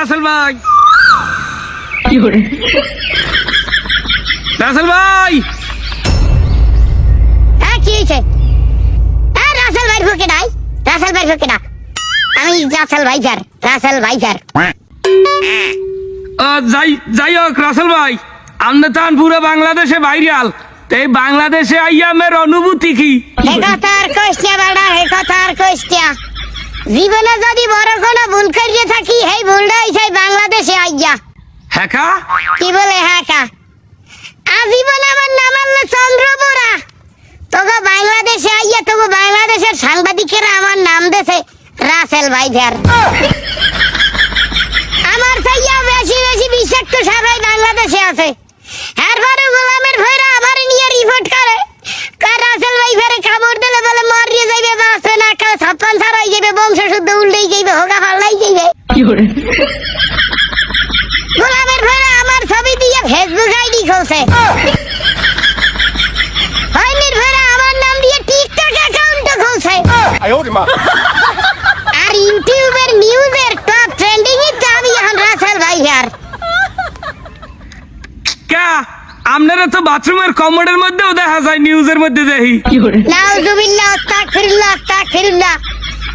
রাসেল ভাই। রাসেল ভাই। হ্যাঁ কি হয়েছে? হ্যাঁ রাসেল ভাই ফুকে নাই রাসেল ভাই ফুকে না আমি রাসেল ভাইজার রাসেল ভাইজার ও, যাই যাই হোক রাসেল ভাই আপনি তান পুরো বাংলাদেশে ভাইরাল। তো এই বাংলাদেশে আইয়া আমার অনুভূতি কি? হে কথা আর কইস্তিয়া বাড়া হে কথা আর কইস্তিয়া জীবনে যদি বড় কোনো ভুল করিয়ে থাকি সেই ভুলটা হইছে বাংলাদেশে আইয়া হ্যাঁ কা? বলে হ্যাঁ কা আজীবন আমার নাম আল্লাহ চন্দ্রপুরা তোকে বাংলাদেশে আইয়া তোকে বাংলাদেশের সাংবাদিকেরা আমার নাম দেছে রাসেল ভাইজার। আমার চাইয়া বেশি বেশি বিষাক্ত সবাই বাংলাদেশে আছে। এরপরে গোলামের ভৈরা আবার নিয়ে রিপোর্ট করে। রাসেল ভাই ফেরে কামড় দিলে বলে মরিয়ে যাইবে বাঁচবে না কাল ছাপ্পান ছাড়া হয়ে যাবে বংশ শুদ্ধ উল্টেই যাইবে হোগা ফাল্লাই যাইবে গোলামের ভৈরা আমার ছবি দিয়ে ফেসবুক আইডি খুলছে। হয় নির্ভরা আমার নাম দিয়ে টিকটক অ্যাকাউন্ট খুলছে। আর ইউটিউবের নিউজের টপ ট্রেন্ডিং এ চাবি এখন রাসেল ভাই আর কা আপনারা তো বাথরুমের কমোডের মধ্যেও দেখা যায় নিউজের মধ্যে দেখি। নাউজুবিল্লাহ আস্তাগফিরুল্লাহ আস্তাগফিরুল্লাহ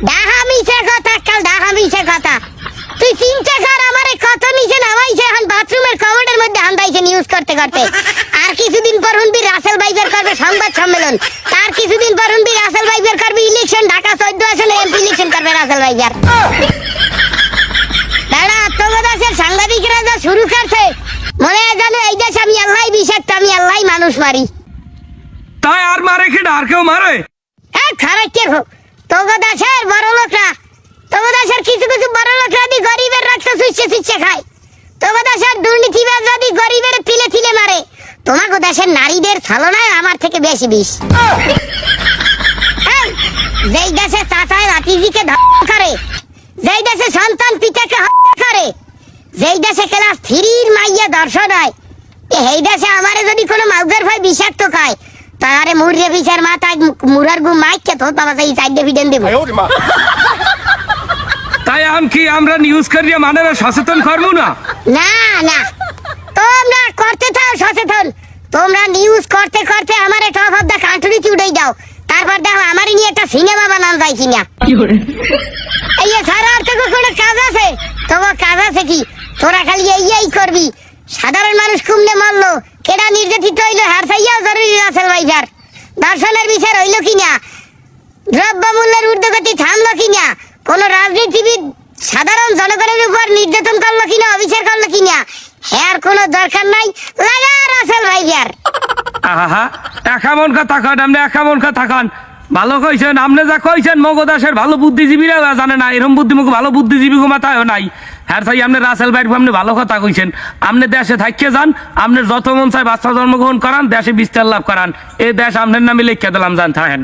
ডাহা মিছে কথা নিউজ করতে করতে। আর কিছুদিন পর হুনবি রাসেল ভাই বের করবে সংবাদ সম্মেলন। তার কিছুদিন পর হুনবি রাসেল ভাই বের করবে ইলেকশন ঢাকা চোদ্দ আসলে এমপি ইলেকশন করবে রাসেল ভাই বের দাঁড়া আত্মগদাসের সাংবাদিকরা যা শুরু করছে মনে হয় জানো এই দেশ আমি আল্লাহ বিষাক্ত আমি আল্লাহ মানুষ মারি। তাই আর মারে খেটা আর কেউ মারে? হ্যাঁ খারাপ কে হোক তগদাসের বড় লোকরা। তগদাসের কিছু কিছু বড় লোকরা দি গরিবের রক্ত চুইছে চুইছে খায়। তগদাসের দুর্নীতিবাজ গরিবের তিলে ফিলে মারে। তোমার দেশের নারীদের ছালনায় আমার থেকে বেশি বিষ। যেই দেশে চাচায় ভাতিজিকে করে যেই দেশে সন্তান পিতাকে হত্যা করে যেই দেশে ক্লাস থ্রির মাইয়া দর্শন হয় এই দেশে আমারে যদি কোনো মাউগার ভাই বিষাক্ত খায় তাহারে মুরিয়ে বিচার মাথায় মুরার গু মাইকে তো বাবা সেই সাইডে ভিডেন দেব। তাই আম কি আমরা নিউজ করিয়া মানে সচেতন করব না? না না। আমারই নিয়ে একটা সিনেমা বানান যায় কিনা। এই যে সারা আর তোকে কোনো কাজ আছে? তোমার কাজ আছে কি? তোরা খালি এই এই করবি। সাধারণ মানুষ কুমনে মরলো। কেডা নির্যাতিত হইল? হার চাইয়াও জরুরি রাসেল ভাইজার দর্শনের বিচার হইল কিনা? দ্রব্যমূল্যের ঊর্ধ্বগতি থামলো কিনা? কোন রাজনীতিবিদ সাধারণ জনগণের উপর নির্যাতন করল কিনা অবিচার করল কিনা? হ্যার কোনো দরকার নাই? লাগা রাসেল ভাইজার আহা একামন কথা কন আপনি একামন কথা কন। ভালো কইছেন আপনি যা কইছেন মগদাসের ভালো বুদ্ধিজীবীরা জানে না এরকম বুদ্ধিমুখ ভালো বুদ্ধিজীবী মাথায় নাই। হ্যাঁ সাই আপনি রাসেল ভাইয়ের আপনি ভালো কথা কইছেন। আপনি দেশে থাকিয়ে যান আপনি যত মন চাই বাচ্চা জন্মগ্রহণ করান, দেশে বিস্তার লাভ করান। এই দেশ আপনার নামে লিখে দিলাম জান থাকেন